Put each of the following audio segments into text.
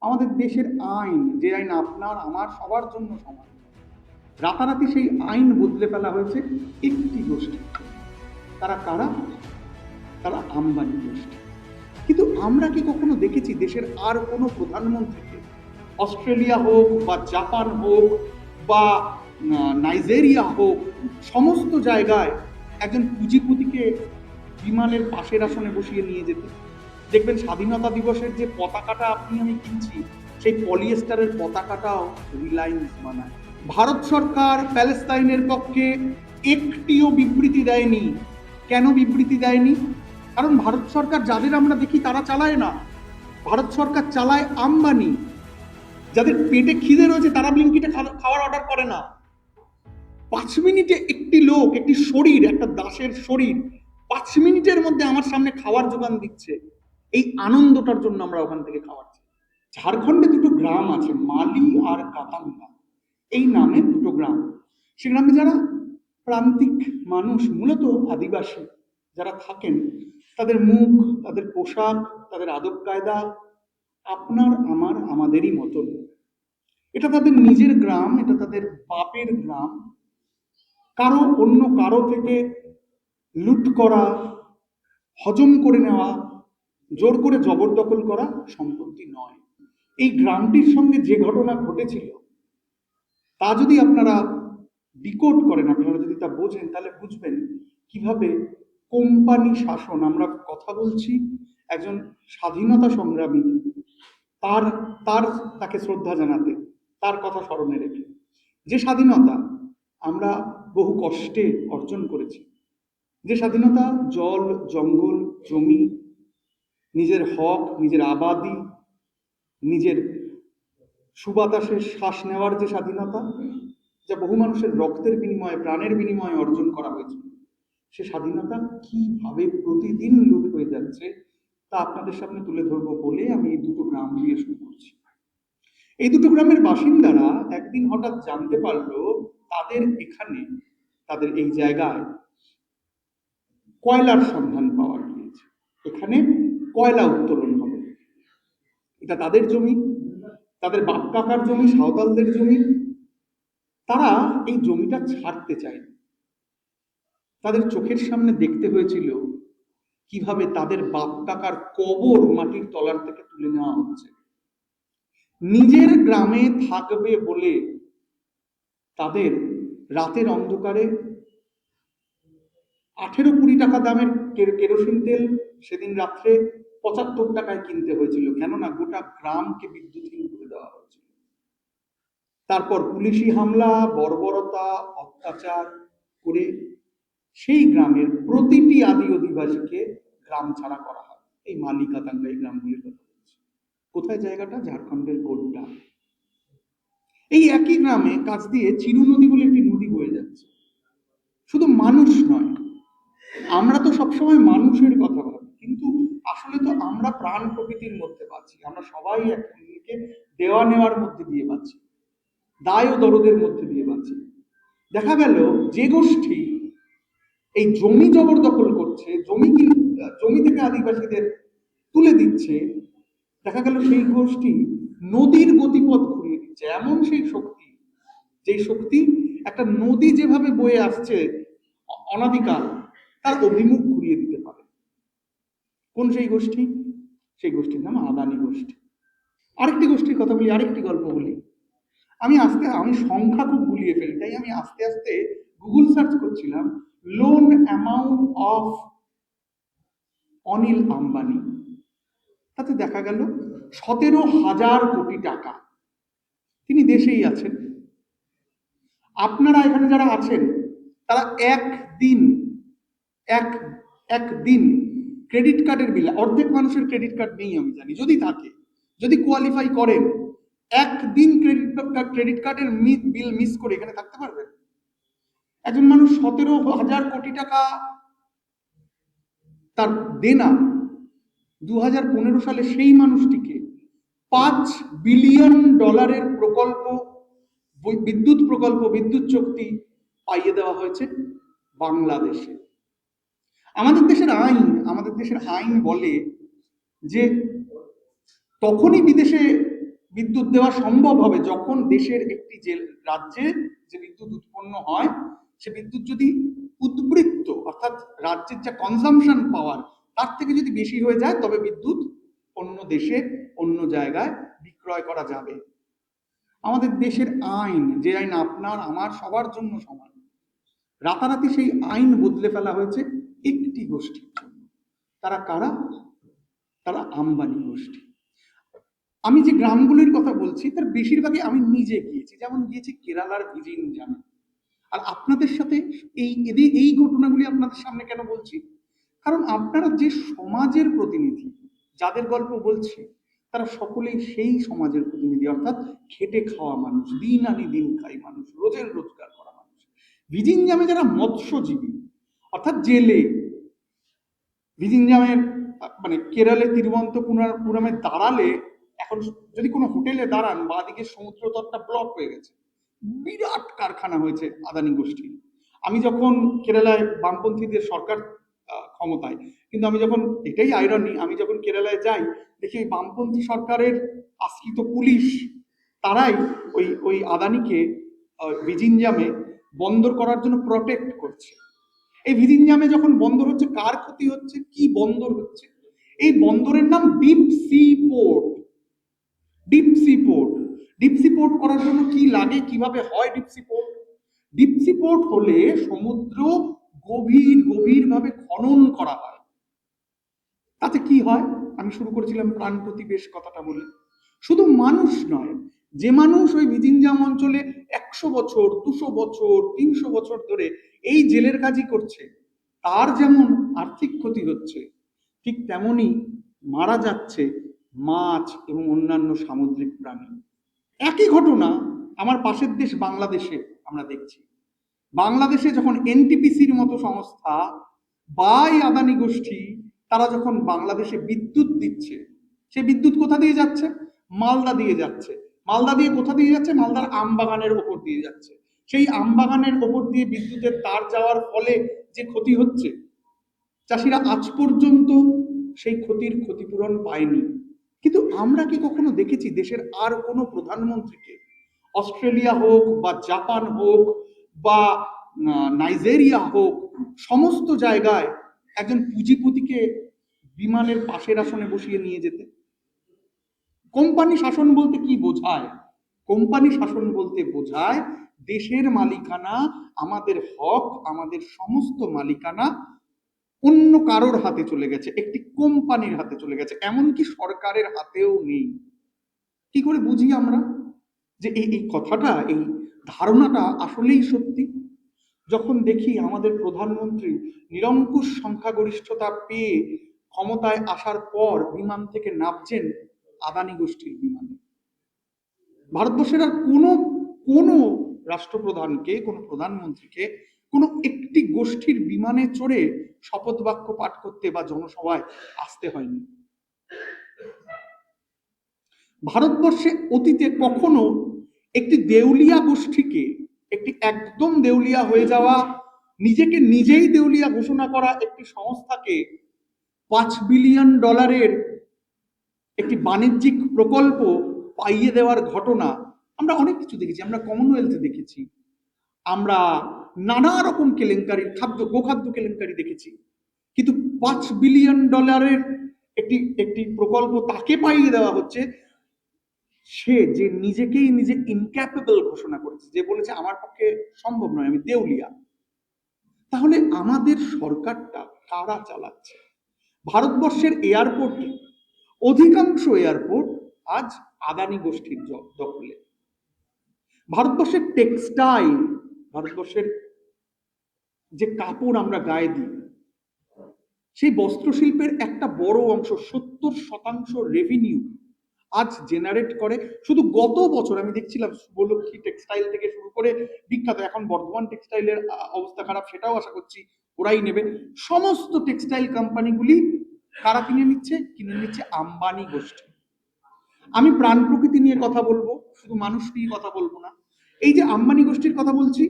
আমাদের দেশের আইন, যে আইন আপনার, আমার, সবার জন্য সমান। রাতারাতি সেই আইন বদলে ফেলা হয়েছে একটি গোষ্ঠী। তারা কারা? তারা আম্বানি গোষ্ঠী। কিন্তু আমরা কি কখনো দেখেছি দেশের আর কোনো প্রধানমন্ত্রীকে? অস্ট্রেলিয়া হোক বা জাপান হোক বা নাইজেরিয়া হোক, সমস্ত জায়গায় একজন পুঁজিপতিকে বিমানের পাশের আসনে বসিয়ে নিয়ে যেতে। দেখবেন স্বাধীনতা দিবসের যে পতাকাটা আপনি আমি কিনছি, সেই পলিয়েস্টারের পতাকাটাও রিলায়েন্স বানায়। ভারত সরকার প্যালেস্তাইনের পক্ষে একটিও বিবৃতি দেয়নি। কেন বিবৃতি দেয়নি? কারণ ভারত সরকার যাদের আমরা দেখি তারা চালায় না। ভারত সরকার চালায় আম্বানি। যাদের পেটে খিদে রয়েছে তারা ব্লিঙ্কিটে খাওয়ার অর্ডার করে না। পাঁচ মিনিটে একটি লোক, একটি শরীর, একটা দাসের শরীর পাঁচ মিনিটের মধ্যে আমার সামনে খাওয়ার যোগান দিচ্ছে। এই আনন্দটার জন্য আমরা ওখান থেকে খাওয়াচ্ছি ঝাড়খণ্ডে দুটো গ্রাম আছে, মালি আর কাতাঙ্গা এই নামে দুটো গ্রাম। সে গ্রামে যারা প্রান্তিক মানুষ, মূলত আদিবাসী যারা থাকেন, তাদের মুখ, তাদের পোশাক, তাদের আদব কায়দা আপনার, আমার, আমাদেরই মতন। এটা তাদের নিজের গ্রাম, এটা তাদের বাপের গ্রাম। কারও অন্য কারও থেকে লুট করা, হজম করে নেওয়া জোর করে জবরদখল করা সম্পত্তি নয়। এই গ্রামটির সঙ্গে যে ঘটনা ঘটেছিল, তা যদি আপনারা ডিকোড করেন, আপনারা যদি তা বোঝেন, তাহলে বুঝবেন কীভাবে কোম্পানি শাসন, আমরা কথা বলছি একজন স্বাধীনতা সংগ্রামী, তার তার তাকে শ্রদ্ধা জানাতে, তার কথা স্মরণে রেখে। যে স্বাধীনতা আমরা বহু কষ্টে অর্জন করেছি, যে স্বাধীনতা জল, জঙ্গল, জমি নিজের হক, নিজের আবাদি, নিজের সুবাতাসে শ্বাস নেওয়ার যে স্বাধীনতা, যা বহু মানুষের রক্তের বিনিময়ে, প্রাণের বিনিময়ে অর্জন করা হয়েছিল সে স্বাধীনতা কীভাবে প্রতিদিন লুট হয়ে যাচ্ছে, তা আপনাদের সামনে তুলে ধরবো বলে আমি এই দুটো গ্রাম দিয়ে শুরু করছি। এই দুটো গ্রামের বাসিন্দারা একদিন হঠাৎ জানতে পারল তাদের এখানে, তাদের এই জায়গায় কয়লার সন্ধান পাওয়া গিয়েছে। এখানে কয়লা উত্তোলন হবে। এটা তাদের জমি, তাদের বাপ কাকার জমি, সাঁওতালদের জমি। তারা এই জমিটা ছাড়তে চায় তাদের চোখের সামনে দেখতে হয়েছিল কীভাবে তাদের বাপ কাকার কবর মাটির তলার থেকে তুলে নেওয়া হচ্ছে। নিজের গ্রামে থাকবে বলে তাদের রাতের অন্ধকারে আঠেরো কুড়ি টাকা দামের কেরোসিন তেল সেদিন রাত্রে পঁচাত্তর টাকায় কিনতে হয়েছিল। কেননা গোটা গ্রামকে বিদ্যুৎহীন করে দেওয়া হয়েছিল। তারপর পুলিশি হামলা, বর্বরতা, অত্যাচার করে সেই গ্রামের প্রতিটি আদি অধিবাসীকে গ্রাম ছাড়া করা হয়। এই মালিকাতাঙ্গা এই গ্রামগুলির কথা বলছি। কোথায় জায়গাটা? ঝাড়খণ্ডের গোড্ডা। এই একই গ্রামে কাছ দিয়ে চিরু নদী বলে একটি নদী বয়ে যাচ্ছে। শুধু মানুষ নয় আমরা তো সবসময় মানুষের কথা ভাবি, কিন্তু আসলে তো আমরা প্রাণ প্রকৃতির মধ্যে পাচ্ছি, আমরা সবাই একজনকে দেওয়া নেওয়ার মধ্যে দিয়ে পাচ্ছি, দায় ও দরদের মধ্যে দিয়ে পাচ্ছি। দেখা গেল যে গোষ্ঠী এই জমি জবরদখল করছে, জমি জমি থেকে আদিবাসীদের তুলে দিচ্ছে, দেখা গেল সেই গোষ্ঠী নদীর গতিপথ ঘুরিয়ে দিচ্ছে, এমন সেই শক্তি, যেই শক্তি একটা নদী যেভাবে বয়ে আসছে অনাদিকাল তার অভিমুখ ঘুরিয়ে দিতে পারে। কোন সেই গোষ্ঠী? সেই গোষ্ঠীর নাম আদানি গোষ্ঠী। আরেকটি গোষ্ঠীর কথা বলি, আরেকটি গল্প বলি। আমি আস্তে, আমি সংখ্যা খুব গুলিয়ে ফেলি, তাই আমি আস্তে আস্তে গুগল সার্চ করছিলাম loan amount of Anil Ambani. তাতে দেখা গেল সতেরো হাজার কোটি টাকা। তিনি দেশেই আছেন। আপনারা এখানে যারা আছেন, তারা একদিন এক এক দিন ক্রেডিট কার্ডের বিল অর্ধেক মানুষের ক্রেডিট কার্ড নেই আমি জানি, যদি থাকে, যদি কোয়ালিফাই করেন একদিন ক্রেডিট কার্ড ক্রেডিট কার্ডের বিল মিস করে এখানে থাকতে পারবেন? একজন মানুষ সতেরো হাজার কোটি টাকা তার দেনা দু হাজার পনেরো সালে সেই মানুষটিকে পাঁচ বিলিয়ন ডলারের প্রকল্প বিদ্যুৎ প্রকল্প, বিদ্যুৎ চুক্তি পাইয়ে দেওয়া হয়েছে বাংলাদেশে। আমাদের দেশের আইন, আমাদের দেশের আইন বলে যে তখনই বিদেশে বিদ্যুৎ দেওয়া সম্ভব হবে যখন দেশের একটি যে রাজ্যে যে বিদ্যুৎ উৎপন্ন হয়, সে বিদ্যুৎ যদি উদ্বৃত্ত অর্থাৎ রাজ্যের যা কনজামশন পাওয়ার তার থেকে যদি বেশি হয়ে যায়, তবে বিদ্যুৎ অন্য দেশে, অন্য জায়গায় বিক্রয় করা যাবে। আমাদের দেশের আইন, যে আইন আপনার, আমার, সবার জন্য সমান। রাতারাতি সেই আইন বদলে ফেলা হয়েছে। একটি গোষ্ঠীর জন্য। তারা কারা? তারা আম্বানি গোষ্ঠী। আমি যে গ্রামগুলির কথা বলছি, তার বেশিরভাগই আমি নিজে গিয়েছি। যেমন গিয়েছি কেরালার ভিজিন জামে। আর আপনাদের সাথে এই এদের এই ঘটনাগুলি আপনাদের সামনে কেন বলছি? কারণ আপনারা যে সমাজের প্রতিনিধি, যাদের গল্প বলছি, তারা সকলেই সেই সমাজের প্রতিনিধি। অর্থাৎ খেটে খাওয়া মানুষ, দিন আনি দিন খাই মানুষ, রোজের রোজগার করা মানুষ। ভিজিনজামে যারা মৎস্যজীবী অর্থাৎ জেলে। ভিজিনজামের আহ, মানে কেরলে তিরুবন্তপুরমে দাঁড়ালে এখন যদি কোনো হোটেলে দাঁড়ান বাদিকে সমুদ্র তটটা ব্লক হয়ে গেছে। বিরাট কারখানা হয়েছে আদানি গোষ্ঠীর আমি যখন কেরালায় বামপন্থীদের সরকার ক্ষমতায় কিন্তু আমি যখন এটাই আইরনি আমি যখন কেরালায় যাই দেখি ওই বামপন্থী সরকারের আশ্রিত পুলিশ তারাই ওই ওই আদানিকে আহ, ভিজিনজামে বন্দর করার জন্য প্রটেক্ট করছে। এই ভিজিনজামে যখন বন্দর হচ্ছে, কার ক্ষতি হচ্ছে? কি বন্দর হচ্ছে? এই বন্দরের নাম deep sea port. Deep sea port. Deep sea port করার জন্য কি লাগে? কীভাবে হয় deep sea port? Deep sea port হলে সমুদ্র গভীর, গভীরভাবে খনন করা হয়। তাতে কি হয়? আমি শুরু করেছিলাম প্রাণ প্রতিবেশ কথাটা বলে। শুধু মানুষ নয় যে মানুষ ওই ভিজিনজাম অঞ্চলে একশো বছর, দুশো বছর, তিনশো বছর ধরে এই জেলের কাজই করছে, তার যেমন আর্থিক ক্ষতি হচ্ছে, ঠিক তেমনি মারা যাচ্ছে মাছ এবং অন্যান্য সামুদ্রিক প্রাণী। একই ঘটনা আমার পাশের দেশ বাংলাদেশে আমরা দেখছি। বাংলাদেশে যখন এনটিপিসির মতো সংস্থা বা এই আদানি গোষ্ঠী, তারা যখন বাংলাদেশে বিদ্যুৎ দিচ্ছে, সে বিদ্যুৎ কোথা দিয়ে যাচ্ছে? মালদা দিয়ে যাচ্ছে। মালদা দিয়ে কোথা দিয়ে যাচ্ছে? মালদার আম বাগানের ওপর দিয়ে যাচ্ছে। সেই আম বাগানের ওপর দিয়ে বিদ্যুতের তার যাওয়ার ফলে যে ক্ষতি হচ্ছে, চাষিরা আজ পর্যন্ত সেই ক্ষতির ক্ষতিপূরণ পায়নি। কিন্তু আমরা কি কখনো দেখেছি দেশের আর কোনো প্রধানমন্ত্রীকে? অস্ট্রেলিয়া হোক বা জাপান হোক বা নাইজেরিয়া হোক, সমস্ত জায়গায় একজন পুঁজিপতিকে বিমানের পাশের আসনে বসিয়ে নিয়ে যেতে। কোম্পানি শাসন বলতে কি বোঝায়? কোম্পানি শাসন বলতে বোঝায়, দেশের মালিকানা, আমাদের হক, আমাদের সমস্ত মালিকানা অন্য কারোর হাতে চলে গেছে, একটি কোম্পানির হাতে চলে গেছে, এমনকি সরকারের হাতেও নেই। কি করে বুঝি আমরা যে এই এই কথাটা, এই ধারণাটা আসলেই সত্যি? যখন দেখি আমাদের প্রধানমন্ত্রী নিরঙ্কুশ সংখ্যাগরিষ্ঠতা পেয়ে ক্ষমতায় আসার পর বিমান থেকে নামছেন আদানি গোষ্ঠীর বিমানে। ভারতবর্ষের আর কোনো কোনো রাষ্ট্রপ্রধানকে, কোনো প্রধানমন্ত্রীকে, কোনো একটি গোষ্ঠীর বিমানে চড়ে শপথ বাক্য পাঠ করতে বা জনসভায় আসতে হয়নি। ভারতবর্ষে অতীতে কখনো একটি দেউলিয়া গোষ্ঠীকে, একটি একদম দেউলিয়া হয়ে যাওয়া, নিজেকে নিজেই দেউলিয়া ঘোষণা করা একটি সংস্থাকে পাঁচ বিলিয়ন ডলারের একটি বাণিজ্যিক প্রকল্প পাইয়ে দেওয়ার ঘটনা আমরা অনেক কিছু দেখেছি, আমরা কমনওয়েলথে দেখেছি। আমরা নানা রকম কেলেঙ্কারি, খাদ্য, গোখাদ্য কেলেঙ্কারি দেখেছি। কিন্তু পাঁচ বিলিয়ন ডলারের একটি একটি প্রকল্প তাকে পাইয়ে দেওয়া হচ্ছে, সে যে নিজেকেই নিজে ইনক্যাপেবল ঘোষণা করেছে, যে বলেছে আমার পক্ষে সম্ভব নয়, আমি দেউলিয়া। তাহলে আমাদের সরকারটা কারা চালাচ্ছে? ভারতবর্ষের এয়ারপোর্টে অধিকাংশ এয়ারপোর্ট আজ আদানি গোষ্ঠীর দখলে। ভারতবর্ষের টেক্সটাইল, ভারতবর্ষের যে কাপড় আমরা গায়ে দিই, সেই বস্ত্রশিল্পের একটা বড় অংশ, সত্তর শতাংশ রেভিনিউ আজ জেনারেট করে। শুধু গত বছর, আমি দেখছিলাম শুভলক্ষ্মী টেক্সটাইল থেকে শুরু করে বিখ্যাত, এখন বর্ধমান টেক্সটাইলের অবস্থা খারাপ, সেটাও আশা করছি ওরাই নেবে। সমস্ত টেক্সটাইল কোম্পানিগুলি কারা কিনে নিচ্ছে? কিনে নিচ্ছে আম্বানি গোষ্ঠী। আমি প্রাণ প্রকৃতি নিয়ে কথা বলব, শুধু মানুষ নিয়ে কথা বলব না। এই যে আম্বানি গোষ্ঠীর কথা বলছি,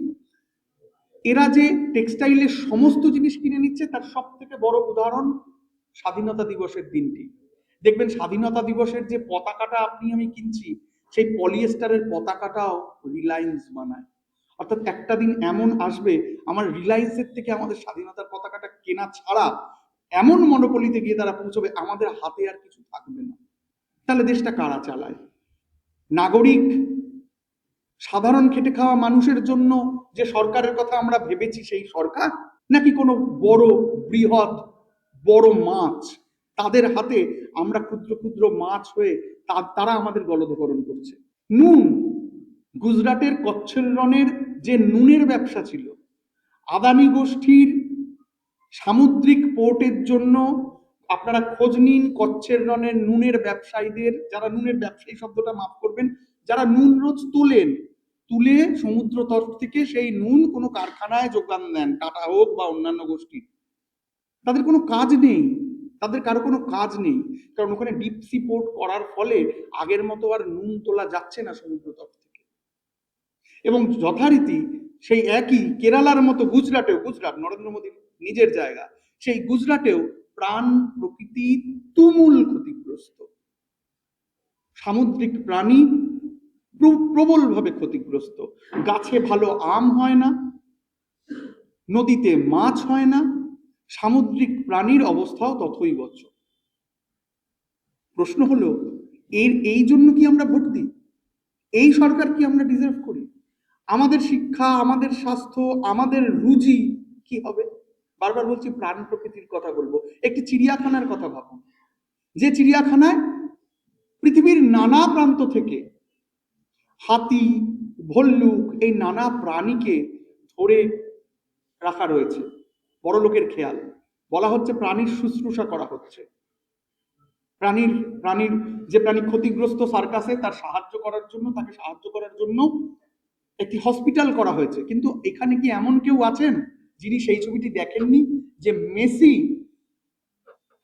এরা যে টেক্সটাইলের সমস্ত জিনিস কিনে নিচ্ছে, তার সব থেকে বড় উদাহরণ স্বাধীনতা দিবসের দিনটি। দেখবেন স্বাধীনতা দিবসের যে পতাকাটা আপনি, আমি কিনছি, সেই পলিয়েস্টারের পতাকাটাও রিলায়েন্স বানায়। অর্থাৎ একটা দিন এমন আসবে, আমার রিলায়েন্সের থেকে আমাদের স্বাধীনতার পতাকাটা কেনা ছাড়া এমন মনোপলিতে গিয়ে তারা পৌঁছবে, আমাদের হাতে আর কিছু থাকবে না। তাহলে দেশটা কারা চালায়? নাগরিক, সাধারণ খেটে খাওয়া মানুষের জন্য যে সরকারের কথা আমরা ভেবেছি সেই সরকার? নাকি কোনো বড় বৃহৎ, বড় মাছ? তাদের হাতে আমরা ক্ষুদ্র ক্ষুদ্র মাছ হয়ে তারা আমাদের গলদকরণ করছে। নুন, গুজরাটের কচ্ছের রনের যে নুনের ব্যবসা ছিল, আদানি গোষ্ঠীর সামুদ্রিক পোর্টের জন্য আপনারা খোঁজ নিন কচ্ছের রনের নুনের ব্যবসায়ীদের, যারা নুনের ব্যবসায়ী শব্দটা মাফ করবেন, যারা নুন রোজ তোলেন, তুলে সমুদ্র তরফ থেকে সেই নুন কোনো কারখানায় যোগদান দেন, টাটা হোক বা অন্যান্য গোষ্ঠীর। তাদের কোনো কাজ নেই, তাদের কারও কোনো কাজ নেই, কারণ ওখানে ডিপ সি পোর্ট করার ফলে আগের মতো আর নুন তোলা যাচ্ছে না সমুদ্র তট থেকে। এবং যথারীতি সেই একই কেরালার মতো গুজরাটেও, গুজরাট, নরেন্দ্র মোদীর নিজের জায়গা। সেই গুজরাটেও প্রাণ প্রকৃতি তুমুল ক্ষতিগ্রস্ত। সামুদ্রিক প্রাণী প্র- প্রবলভাবে ক্ষতিগ্রস্ত। গাছে ভালো আম হয় না, নদীতে মাছ হয় না, সামুদ্রিক প্রাণীর অবস্থাও তথই বচ্চ। প্রশ্ন হলো, এর, এই জন্য কি আমরা ভোট দিই এই সরকার কি আমরা ডিজার্ভ করি? আমাদের শিক্ষা, আমাদের স্বাস্থ্য, আমাদের রুজি কি হবে? বারবার বলছি প্রাণ প্রকৃতির কথা বলব। একটি চিড়িয়াখানার কথা ভাবুন। যে চিড়িয়াখানায় পৃথিবীর নানা প্রান্ত থেকে হাতি, ভল্লুক এই নানা প্রাণীকে ধরে রাখা রয়েছে। বড় লোকের খেয়াল। বলা হচ্ছে প্রাণীর শুশ্রূষা করা হচ্ছে। প্রাণীর প্রাণীর যে প্রাণী ক্ষতিগ্রস্ত সার্কাসে তার সাহায্য করার জন্য, তাকে সাহায্য করার জন্য একটি হসপিটাল করা হয়েছে। কিন্তু এখানে কি এমন কেউ আছেন? যিনি সেই ছবিটি দেখেননি যে মেসি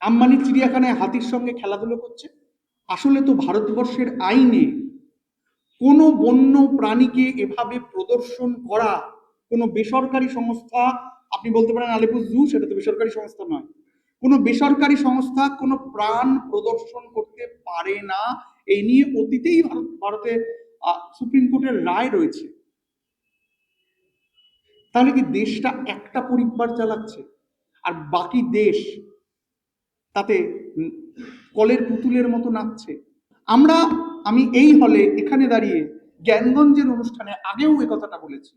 আম্বানির চিড়িয়াখানায় হাতির সঙ্গে খেলাধুলো করছে, আসলে তো ভারতবর্ষের আইনে কোনো বন্য প্রাণীকে এভাবে প্রদর্শন করা কোনো বেসরকারি সংস্থা, আপনি বলতে পারেন আলিপুর জু, সেটা তো বেসরকারি সংস্থা নয়, কোনো বেসরকারি সংস্থা কোনো প্রাণ প্রদর্শন করতে পারে না, এই নিয়ে অতীতেই ভারত সুপ্রিম কোর্টের রায় রয়েছে। তাহলে কি দেশটা একটা পরিবার চালাচ্ছে? আর বাকি দেশ তাতে কলের পুতুলের মতো নাচছে। আমরা, আমি এই হলে এখানে দাঁড়িয়ে জ্ঞানগঞ্জের অনুষ্ঠানে আগেও এ কথাটা বলেছি।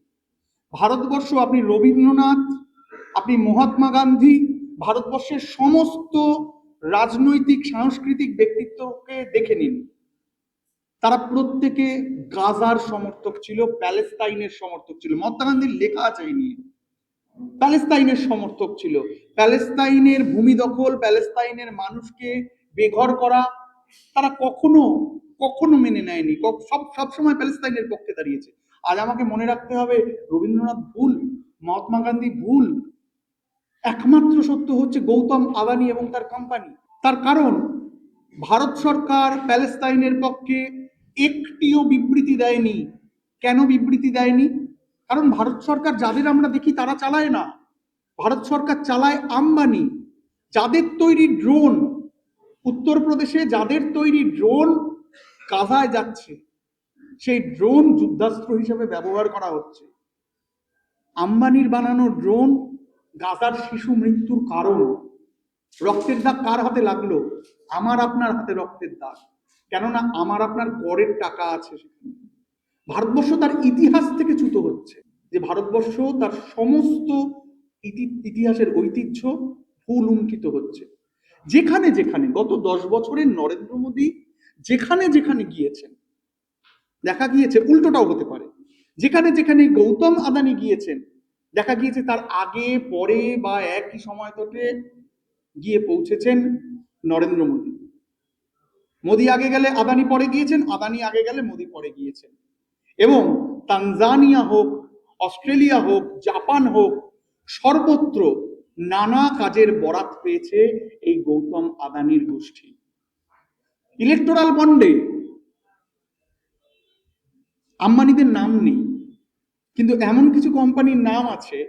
ভারতবর্ষ আপনি রবীন্দ্রনাথ, আপনি মহাত্মা গান্ধী, ভারতবর্ষের সমস্ত রাজনৈতিক, সাংস্কৃতিক ব্যক্তিত্বকে দেখে নিন। তারা প্রত্যেকে গাজার সমর্থক ছিল, প্যালেস্তাইনের সমর্থক ছিল। মহাত্মা গান্ধীর লেখা আছে এই নিয়ে। প্যালেস্তাইনের সমর্থক ছিল। প্যালেস্তাইনের ভূমি দখল, প্যালেস্তাইনের মানুষকে বেঘর করা, তারা কখনো কখনো মেনে নেয়নি। সব সব সময় প্যালেস্তাইনের পক্ষে দাঁড়িয়েছে। আজ আমাকে মনে রাখতে হবে, রবীন্দ্রনাথ ভুল, মহাত্মা গান্ধী ভুল। একমাত্র সত্য হচ্ছে গৌতম আদানি এবং তার কোম্পানি তার কারণ, ভারত সরকার প্যালেস্তাইনের পক্ষে একটিও বিবৃতি দেয়নি। কেন বিবৃতি দেয়নি? কারণ ভারত সরকার যাদের আমরা দেখি তারা চালায় না। ভারত সরকার চালায় আম্বানি, যাদের তৈরি ড্রোন। উত্তরপ্রদেশে যাদের তৈরি ড্রোন গাজায় যাচ্ছে, সেই ড্রোন যুদ্ধাস্ত্র হিসেবে ব্যবহার করা হচ্ছে। আম্বানির বানানো ড্রোন গাজার শিশু মৃত্যুর কারণ। রক্তের দাগ কার হাতে লাগল? আমার আপনার হাতে রক্তের দাগ। কেননা আমার আপনার করের টাকা আছে সেখানে। ভারতবর্ষ তার ইতিহাস থেকে চ্যুত হচ্ছে যে ভারতবর্ষ তার সমস্ত ইতি- ইতিহাসের ঐতিহ্য ভুল হচ্ছে। যেখানে যেখানে গত দশ বছরের নরেন্দ্র মোদী যেখানে যেখানে গিয়েছেন, দেখা গিয়েছে উল্টোটাও হতে পারে। যেখানে যেখানে গৌতম আদানি গিয়েছেন, দেখা গিয়েছে তার আগে, পরে বা একই সময় তোটে গিয়ে পৌঁছেছেন নরেন্দ্র মোদী। মোদী আগে গেলে আদানি পরে গিয়েছেন, আদানি আগে গেলে মোদী পরে গিয়েছেন। এবং তানজানিয়া হোক, অস্ট্রেলিয়া হোক, জাপান হোক, সর্বত্র নানা কাজের বরাত পেয়েছে এই গৌতম আদানির গোষ্ঠী। ইলেকটোরাল বন্ডে আম্বানিদের নাম নেই, কিন্তু এমন কিছু কোম্পানির নাম আছে,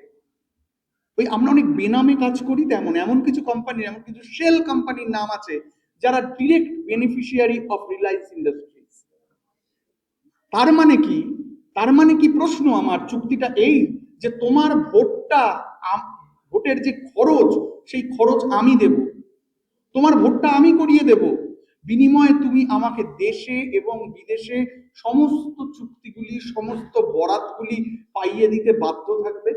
ওই আমরা অনেক বেনামে কাজ করি তেমন, এমন কিছু কোম্পানির, এমন কিছু শেল কোম্পানির নাম আছে যারা direct beneficiary of Reliance Industries তার মানে কি? তার মানে কি প্রশ্ন আমার? চুক্তিটা এই যে তোমার ভোটটা ভোটের যে খরচ, সেই খরচ আমি দেব। তোমার ভোটটা আমি করিয়ে দেব। বিনিময়ে তুমি আমাকে দেশে এবং বিদেশে সমস্ত চুক্তিগুলি, সমস্ত বরাতগুলি পাইয়ে দিতে বাধ্য থাকবে।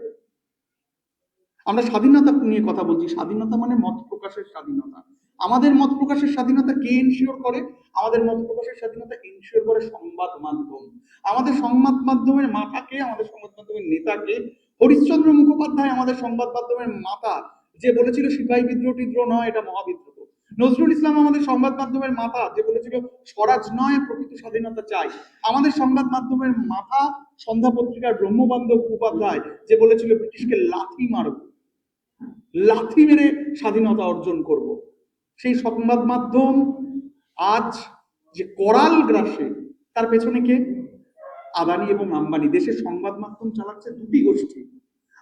আমরা স্বাধীনতা নিয়ে কথা বলছি। স্বাধীনতা মানে মত প্রকাশের স্বাধীনতা। আমাদের মত প্রকাশের স্বাধীনতা কে ইনশিওর করে? আমাদের মত প্রকাশের স্বাধীনতা ইনশিওর করে সংবাদ মাধ্যম। আমাদের সংবাদ মাধ্যমের মাথাকে, আমাদের সংবাদ মাধ্যমের নেতাকে হরিশ্চন্দ্র মুখোপাধ্যায় আমাদের সংবাদ মাধ্যমের মাতা যে বলেছিল, সিপাহী বিদ্রোহ টিদ্রোহ নয়, এটা মহাবিদ্রোহ। নজরুল ইসলাম আমাদের সংবাদ মাধ্যমের মাথা যে বলেছিল, স্বরাজ নয়, প্রকৃত স্বাধীনতা চাই। আমাদের সংবাদ মাধ্যমের মাথা সন্ধ্যা পত্রিকার ব্রহ্মবান্ধব উপাধ্যায় যে বলেছিল, ব্রিটিশকে লাথি মারব। লাথি মেরে স্বাধীনতা অর্জন করব। সেই সংবাদ মাধ্যম আজ যে করাল গ্রাসে, তার পেছনে কে? আদানি এবং আম্বানি। দেশের সংবাদ মাধ্যম চালাচ্ছে দুটি গোষ্ঠী।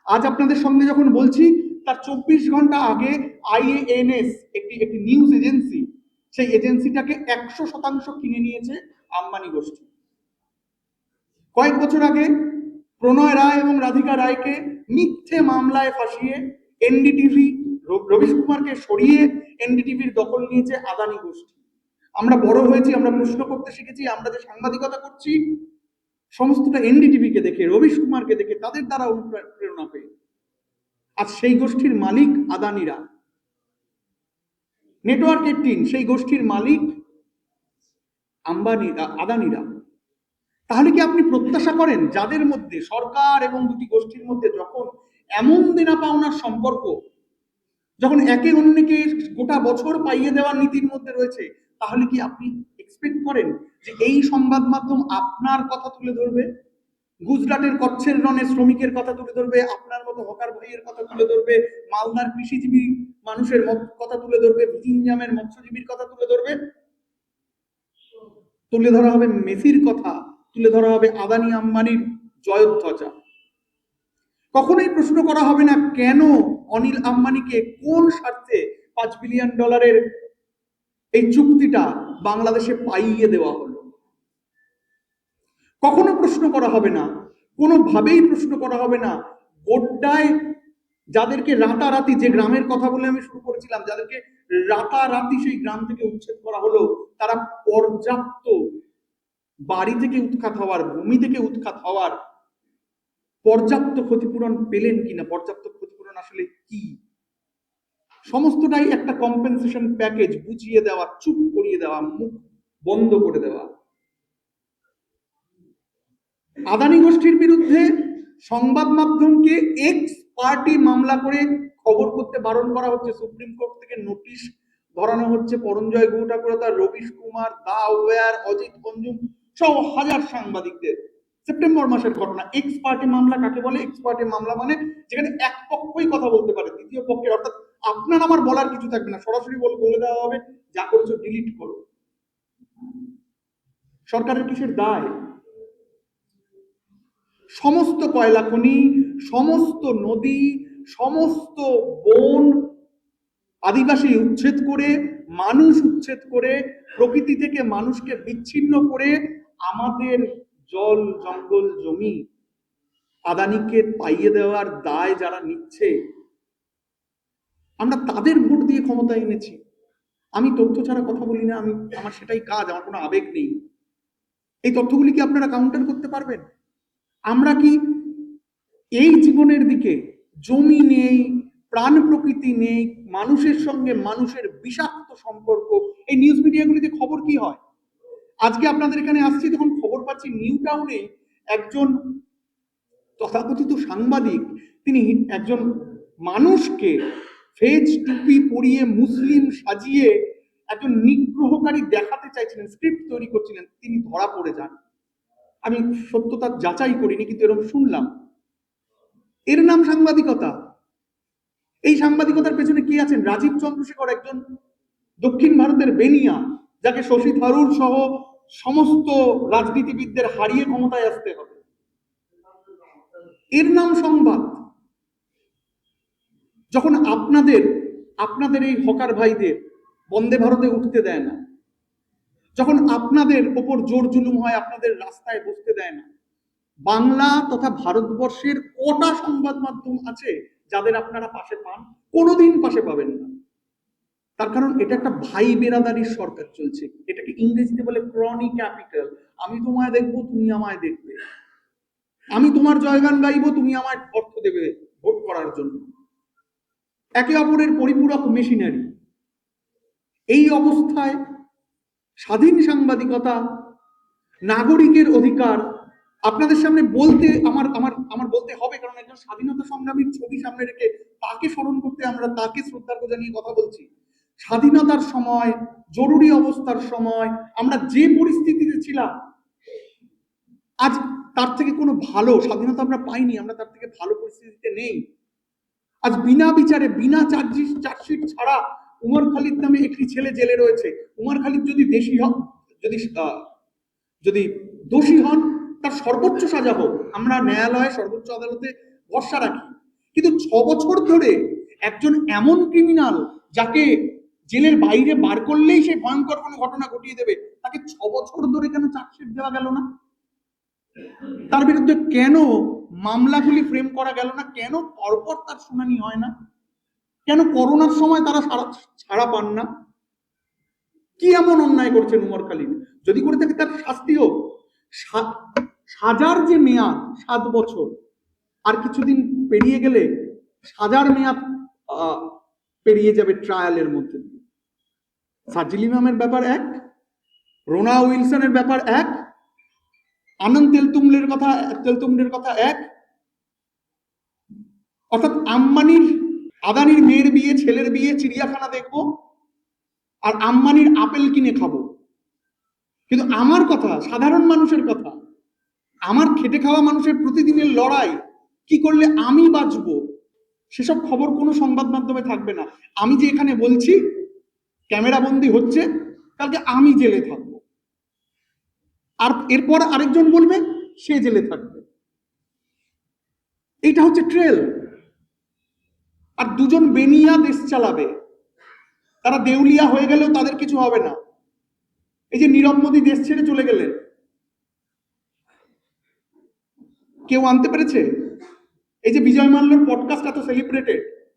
আজ আপনাদের সঙ্গে যখন বলছি, তার চব্বিশ ঘণ্টা আগে আইএএনএস একটি একটি নিউজ এজেন্সি সেই এজেন্সিটাকে একশো শতাংশ কিনে নিয়েছে আম্বানি গোষ্ঠী। কয়েক বছর আগে প্রণয় রায় এবং রাধিকা রায়কে মিথ্যে মামলায় ফাঁসিয়ে এনডিটিভি রবিশ কুমারকে সরিয়ে এনডিটিভির দখল নিয়েছে আদানি গোষ্ঠী। আমরা বড় হয়েছি, আমরা প্রশ্ন করতে শিখেছি, আমরা যে সাংবাদিকতা করছি, সমস্তটা এনডিটিভি কে দেখে, রবিশ কুমারকে দেখে তাদের দ্বারা অনুপ্রেরণা পেয়ে। আর সেই গোষ্ঠীর মালিক আদানিরা। নেটওয়ার্ক এইটিন সেই গোষ্ঠীর মালিক আম্বানি আদানিরা। তাহলে কি আপনি প্রত্যাশা করেন যাদের মধ্যে, সরকার এবং দুটি গোষ্ঠীর মধ্যে যখন এমন দেনা পাওনার সম্পর্ক যখন একে অন্যকে গোটা বছর পাইয়ে দেওয়ার নীতির মধ্যে রয়েছে, তাহলে কি আপনি এক্সপেক্ট করেন যে এই সংবাদ মাধ্যম আপনার কথা তুলে ধরবে? গুজরাটের কচ্ছের রনে শ্রমিকের কথা তুলে ধরবে, আপনার মতো হকার ভাইয়ের কথা তুলে ধরবে, মালদার কৃষিজীবী মানুষের কথা তুলে ধরবে ভিজিঞ্জামের মৎস্যজীবীর কথা তুলে ধরবে? তুলে ধরা হবে মেসির কথা, তুলে ধরা হবে আদানি আম্বানির জয়োধ্বজা। কখনোই প্রশ্ন করা হবে না কেন অনিল আম্বানিকে কোন স্বার্থে পাঁচ বিলিয়ন ডলারের এই চুক্তিটা বাংলাদেশে পাইয়ে দেওয়া হলো? কখনো প্রশ্ন করা হবে না, কোনোভাবেই প্রশ্ন করা হবে না, গোড্ডায় যাদেরকে রাতারাতি, যে গ্রামের কথা বলে আমি শুরু করেছিলাম, যাদেরকে রাতারাতি সেই গ্রাম থেকে উচ্ছেদ করা হলো, তারা পর্যাপ্ত বাড়ি থেকে উৎখাত হওয়ার, ভূমি থেকে উৎখাত হওয়ার পর্যাপ্ত ক্ষতিপূরণ পেলেন কিনা, পর্যাপ্ত ক্ষতিপূরণ আসলে কি? সমস্তটাই একটা কম্পেনসেশন প্যাকেজ বুঝিয়ে দেওয়া, চুপ করিয়ে দেওয়া, মুখ বন্ধ করে দেওয়া। আদানি গোষ্ঠীর বিরুদ্ধে সংবাদ মাধ্যমকে এক্স পার্টি মামলা করে খবর করতে বারণ করা হচ্ছে। সুপ্রিম কোর্ট থেকে নোটিশ ধরানো হচ্ছে পরঞ্জয় গৌঠাকুরতা রবিশ কুমার, দা ওয়ার অজিত অঞ্জুম সহ হাজার সাংবাদিকদের। সেপ্টেম্বর মাসের ঘটনা। এক্স পার্টি মামলা কাকে বলে? এক্স পার্টি মামলা মানে যেখানে এক পক্ষই কথা বলতে পারে, দ্বিতীয় পক্ষের। অর্থাৎ আপনার আমার বলার কিছু থাকবে না। সরাসরি বলে বলে দেওয়া হবে, যা করেছ ডিলিট করো। সরকারের কিসের দায়? সমস্ত কয়লা খনি, সমস্ত নদী, সমস্ত বন আদিবাসী উচ্ছেদ করে, মানুষ উচ্ছেদ করে, প্রকৃতি থেকে মানুষকে বিচ্ছিন্ন করে আমাদের জল, জঙ্গল, জমি আদানিকে পাইয়ে দেওয়ার দায় যারা নিচ্ছে, আমরা তাদের ভোট দিয়ে ক্ষমতা এনেছি। আমি তথ্য ছাড়া কথা বলি না, আমি, আমার সেটাই কাজ, আমার কোনো আবেগ নেই। এই তথ্যগুলি কি আপনারা কাউন্টার করতে পারবেন? আমরা কি এই জীবনের দিকে জমি নেই, প্রাণ প্রকৃতি নেই, মানুষের সঙ্গে মানুষের বিষাক্ত সম্পর্ক? এই নিউজ মিডিয়াগুলিতে খবর কি হয়? আজকে আপনাদের এখানে আসছি, তখন খবর পাচ্ছি নিউ টাউনে একজন তথাকথিত সাংবাদিক, তিনি একজন মানুষকে ফেজ টুপি পরিয়ে মুসলিম সাজিয়ে একজন নিগ্রহকারী দেখাতে চাইছিলেন স্ক্রিপ্ট তৈরি করছিলেন, তিনি ধরা পড়ে যান। আমি সত্যতা যাচাই করিনি, কিন্তু এরকম শুনলাম। এর নাম সাংবাদিকতা। এই সাংবাদিকতার পেছনে কি আছেন? রাজীব চন্দ্রশেখর একজন দক্ষিণ ভারতের বেনিয়া, যাকে শশী থারুর সহ সমস্ত রাজনীতিবিদদের হারিয়ে ক্ষমতায় আসতে হবে। এর নাম সংবাদ। যখন আপনাদের আপনাদের এই হকার ভাইদের বন্দে ভারতে উঠতে দেয় না, যখন আপনাদের ওপর জোর জুলুম হয়, আপনাদের রাস্তায় বসতে দেয় না, বাংলা তথা ভারতবর্ষের কটা সংবাদ মাধ্যম আছে যাদের আপনারা পাশে পান, কোনোদিন পাশে পাবেন না। তার কারণ এটা একটা ভাই বেরাদারির সরকার চলছে। এটাকে ইংরেজিতে বলে ক্রনি ক্যাপিটাল আমি তোমায় দেখব, তুমি আমায় দেখবে। আমি তোমার জয়গান গাইবো, তুমি আমায় অর্থ দেবে ভোট করার জন্য। একে অপরের পরিপূরক মেশিনারি এই অবস্থায় স্বাধীন সাংবাদিকতা, নাগরিকের অধিকার, আপনাদের সামনে বলতে আমার আমার আমার বলতে হবে, কারণ একজন স্বাধীনতা সংগ্রামীর ছবি সামনে রেখে তাকে স্মরণ করতে আমরা, তাকে শ্রদ্ধার্ঘ জানিয়ে কথা বলছি। স্বাধীনতার সময়, জরুরি অবস্থার সময়, আমরা যে পরিস্থিতিতে ছিলাম, আজ তার থেকে কোনো ভালো স্বাধীনতা আমরা পাইনি, আমরা তার থেকে ভালো পরিস্থিতিতে নেই। আজ বিনা বিচারে, বিনা চার্জিস চার্জশিট ছাড়া উমর খালিদ নামে একটি ছেলে জেলে রয়েছে। উমর খালিদ যদি দেশি হন, যদি যদি দোষী হন, তার সর্বোচ্চ সাজা হোক। আমরা ন্যায়ালয়ে সর্বোচ্চ আদালতে ভরসা রাখি। কিন্তু ছ বছর ধরে একজন এমন ক্রিমিনাল যাকে জেলের বাইরে বার করলেই সে ভয়ঙ্কর কোনো ঘটনা ঘটিয়ে দেবে। তাকে ছ বছর ধরে কেন চার্জশিট দেওয়া গেল না? তার বিরুদ্ধে কেন মামলাগুলি ফ্রেম করা গেল না? কেন পরপর তার শুনানি হয় না? কেন করোনার সময় তারা ছাড়া পান না? কি এমন অন্যায় করছেন উমর খালিদ? যদি করে থাকে তার শাস্তি হোক। সাজার যে মেয়াদ, সাত বছর, আর কিছুদিন পেরিয়ে গেলে সাজার মেয়াদ পেরিয়ে যাবে ট্রায়ালের মধ্যে। দিয়ে। সাজিল ইমামের ব্যাপার এক, রোনা উইলসনের ব্যাপার এক, আনন্দ তেলতুমলের কথা তেলতুমলের কথা এক। অর্থাৎ আম্বানির আদানির মেয়ের বিয়ে, ছেলের বিয়ে, চিড়িয়াখানা দেখব, আর আম্বানির আপেল কিনে খাব। কিন্তু আমার কথা, সাধারণ মানুষের কথা, আমার খেটে খাওয়া মানুষের প্রতিদিনের লড়াই, কি করলে আমি বাঁচবো, সেসব খবর কোনো সংবাদ মাধ্যমে থাকবে না। আমি যে এখানে বলছি ক্যামেরা বন্দি হচ্ছে, কালকে আমি জেলে থাকব। আর এরপর আরেকজন বলবে, সে জেলে থাকবে। এইটা হচ্ছে ট্রেল। আর দুজন বেনিয়া দেশ চালাবে। তারা দেউলিয়া হয়ে গেলেও তাদের কিছু হবে না। এই যে নীরব মোদী দেশ ছেড়ে চলে গেলেন। কেউ আনতে পেরেছে? এই যে বিজয় মাল্যর পডকাস্ট এত সেলিব্রেটেড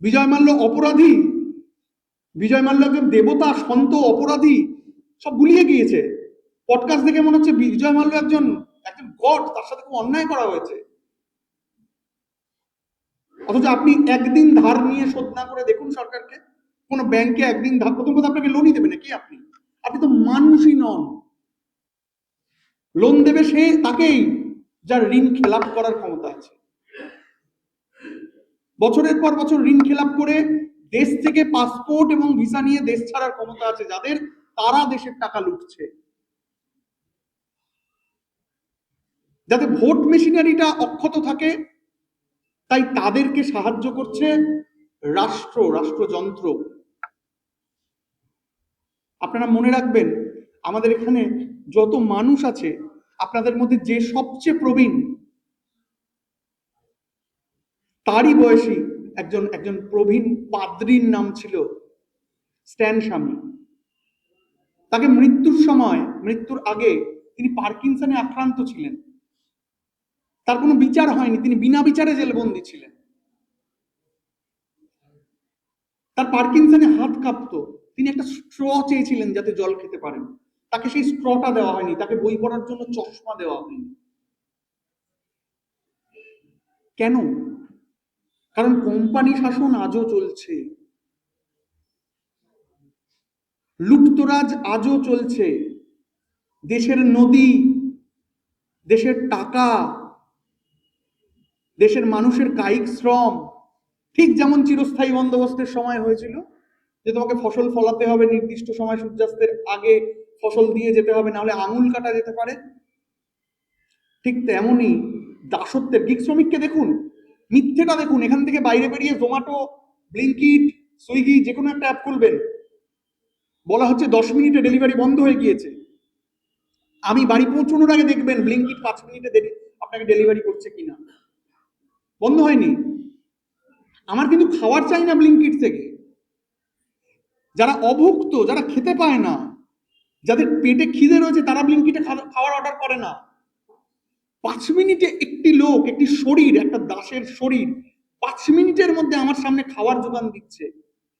বিজয় মাল্য অপরাধী। বিজয় মাল্য একজন দেবতা, সন্ত, অপরাধী, সব গুলিয়ে গিয়েছে। পডকাস্ট দেখে মনে হচ্ছে বিজয় মাল্য একজন একজন গড, তার সাথে খুব অন্যায় করা হয়েছে। অথচ আপনি একদিন ধার নিয়ে শোধ না করে দেখুন সরকারকে, কোনো ব্যাংকে একদিন ধার, প্রথম কথা আপনাকে লোনই দেবে নাকি আপনি? আপনি তো মানুষই নন। লোন দেবে সে তাকেই, যার ঋণ খেলাপ করার ক্ষমতা আছে। বছরের পর বছর ঋণ খেলাপ করে দেশ থেকে পাসপোর্ট এবং ভিসা নিয়ে দেশ ছাড়ার ক্ষমতা আছে যাদের, তারা দেশের টাকা লুটছে। যাতে ভোট মেশিনারিটা অক্ষত থাকে, তাই তাদেরকে সাহায্য করছে রাষ্ট্র, রাষ্ট্রযন্ত্র। আপনারা মনে রাখবেন, আমাদের এখানে যত মানুষ আছে, আপনাদের মধ্যে যে সবচেয়ে প্রবীণ, তারই বয়সী একজন একজন প্রবীণ পাদ্রির নাম ছিল স্ট্যান স্বামী। তাকে মৃত্যুর সময়, মৃত্যুর আগে তিনি পার্কিনসনে আক্রান্ত ছিলেন। তার কোনো বিচার হয়নি, তিনি বিনা বিচারে জেলবন্দি ছিলেন। তার পার্কিনসনে হাত কাঁপতো। তিনি একটা স্ট্র চেয়েছিলেন যাতে জল খেতে পারেন। তাকে সেই স্ট্রটা দেওয়া হয়নি, তাকে বই পড়ার জন্য চশমা দেওয়া হয়নি। কেন? কারণ কোম্পানি শাসন আজও চলছে। লুপ্তরাজ আজও চলছে। দেশের নদী, দেশের টাকা, দেশের মানুষের কায়িক শ্রম, ঠিক যেমন চিরস্থায়ী বন্দোবস্তের সময় হয়েছিল, যে তোমাকে ফসল ফলাতে হবে নির্দিষ্ট সময় সূর্যাস্তের আগে ফসল দিয়ে যেতে হবে, নাহলে আঙুল কাটা যেতে পারে। ঠিক তেমনই দাসত্বের গিগ শ্রমিককে দেখুন মিথ্যেটা দেখুন, এখান থেকে বাইরে বেরিয়ে জোম্যাটো, ব্লিঙ্কিট, সুইগি, যে কোনো একটা অ্যাপ খুলবেন। বলা হচ্ছে দশ মিনিটে ডেলিভারি বন্ধ হয়ে গিয়েছে। আমি বাড়ি পৌঁছানোর আগে দেখবেন, ব্লিঙ্কিট পাঁচ মিনিটে আপনাকে ডেলিভারি করছে কিনা। বন্ধ হয়নি। আমার কিন্তু খাওয়ার চাই না ব্লিঙ্কিট থেকে। যারা অভুক্ত, যারা খেতে পায় না, যাদের পেটে খিদে রয়েছে, তারা ব্লিঙ্কিটে খাবার অর্ডার করে না। পাঁচ মিনিটে একটি লোক, একটি শরীর, একটা দাসের শরীর পাঁচ মিনিটের মধ্যে আমার সামনে খাওয়ার যোগান দিচ্ছে।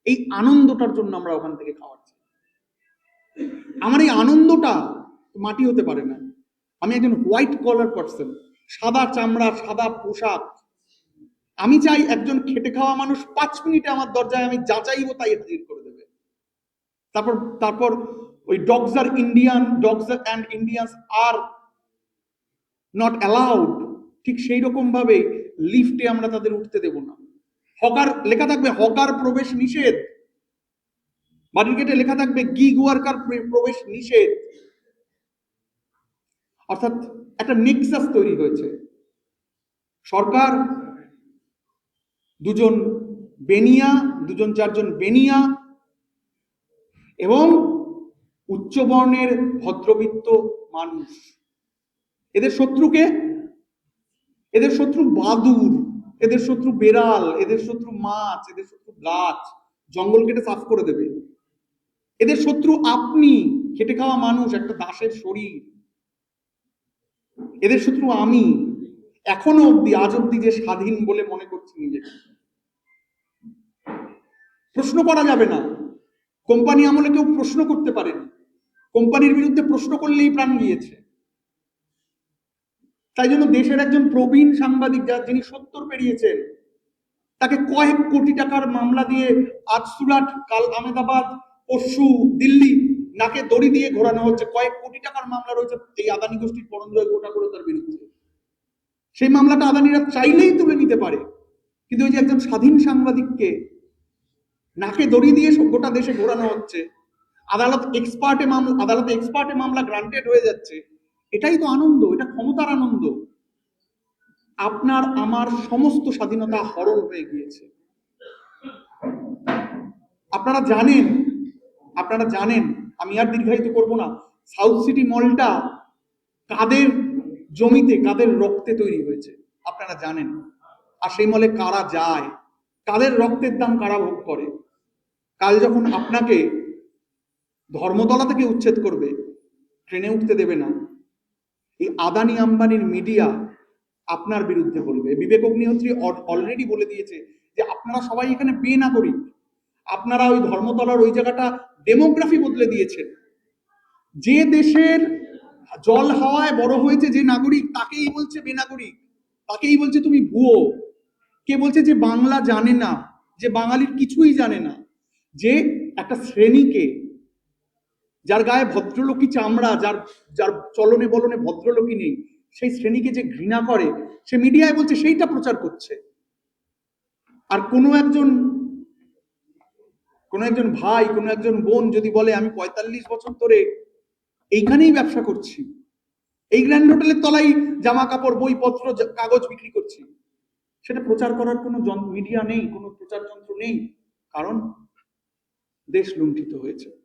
এই আনন্দটার জন্য আমরা ওখান থেকে খাওয়াচ্ছি আমার এই আনন্দটা মাটি হতে পারে না। আমি একজন হোয়াইট কলার পার্সন সাদা চামড়া, সাদা পোশাক। আমি চাই একজন খেটে খাওয়া মানুষ পাঁচ মিনিটে আমার দরজায় আমি যা চাইব তাই হাজির করে দেবে। তারপর তারপর ওই dogs R Indian dogs and Indians are not allowed ঠিক সেই রকম ভাবে লিফটে আমরা তাদের উঠতে দেব না। হকার, লেখা থাকবে হকার প্রবেশ নিষেধ। বাড়ির গেটে লেখা থাকবে গিগ ওয়ার্কার প্রবেশ নিষেধ। অর্থাৎ একটা নেক্সাস তৈরি হয়েছে। সরকার, দুজন বেনিয়া, দুজন চারজন বেনিয়া এবং উচ্চবর্ণের ভদ্রবিত্ত মানুষ। এদের শত্রুকে এদের শত্রু বাদুর এদের শত্রু বেড়াল, এদের শত্রু মাছ, এদের শত্রু গাছ, জঙ্গল কেটে সাফ করে দেবে। এদের শত্রু আপনি, খেটে খাওয়া মানুষ, একটা দাসের শরীর। এদের শত্রু আমি, এখনও অব্দি আজ অব্দি যে স্বাধীন বলে মনে করছি নিজেকে। প্রশ্ন করা যাবে না। কোম্পানি আমলে কেউ প্রশ্ন করতে পারেনি। কোম্পানির বিরুদ্ধে প্রশ্ন করলেই প্রাণ গিয়েছে। তাই জন্য দেশের একজন প্রবীণ সাংবাদিক যার যিনি সত্তর পেরিয়েছেন, তাকে কয়েক কোটি টাকার মামলা দিয়ে আজ সুরাট, কাল আহমেদাবাদ, পরশু দিল্লি নাকে দড়ি দিয়ে ঘোরানো হচ্ছে। কয়েক কোটি টাকার মামলা রয়েছে এই আদানি গোষ্ঠীর পরঞ্জয় গোটা করে তার বিরুদ্ধে। সেই মামলাটা আদানিরা চাইলেই তুলে নিতে পারে। কিন্তু ওই যে একজন স্বাধীন সাংবাদিককে নাকে দড়ি দিয়ে গোটা দেশে ঘোরানো হচ্ছে, আদালত এক্সপার্টে মামলা আদালতে এক্সপার্টে মামলা গ্রান্টেড হয়ে যাচ্ছে এটাই তো আনন্দ, এটা ক্ষমতার আনন্দ। আপনার, আমার সমস্ত স্বাধীনতা হরণ হয়ে গিয়েছে। আপনারা জানেন আপনারা জানেন, আমি আর দীর্ঘায়িত করব না, সাউথ সিটি মলটা কাদের জমিতে, কাদের রক্তে তৈরি হয়েছে, আপনারা জানেন। আর সেই মলে কারা যায়, কাদের রক্তের দাম কারা ভোগ করে? কাল যখন আপনাকে ধর্মতলা থেকে উচ্ছেদ করবে, ট্রেনে উঠতে দেবে না। এই আদানি আম্বানির মিডিয়া আপনার বিরুদ্ধে বলবে। বিবেক অগ্নিহোত্রী অলরেডি বলে দিয়েছে যে আপনারা সবাই এখানে বেনাগরিক। আপনারা ওই ধর্মতলার ওই জায়গাটা ডেমোগ্রাফি বদলে দিয়েছেন। যে দেশের জল হাওয়ায় বড় হয়েছে যে নাগরিক, তাকেই বলছে বেনাগরিক। তাকেই বলছে তুমি ভুয়ো। কে বলছে যে বাংলা জানে না, যে বাঙালির কিছুই জানে না। যে একটা শ্রেণীকে যার গায়ে ভদ্রলোকী চামড়া, যার যার চলনে বলনে ভদ্রলোকী নেই, সেই শ্রেণীকে যে ঘৃণা করে, সে মিডিয়ায় বলছে সেইটা প্রচার করছে। আর কোনো একজন কোনো একজন ভাই, কোনো একজন বোন যদি বলে, আমি পঁয়তাল্লিশ বছর ধরে এইখানেই ব্যবসা করছি। এই গ্র্যান্ড হোটেলের তলায় জামা কাপড় বইপত্র কাগজ বিক্রি করছি। সেটা প্রচার করার কোনো মিডিয়া নেই, কোনো প্রচার যন্ত্র নেই। কারণ দেশ লুণ্ঠিত হয়েছে।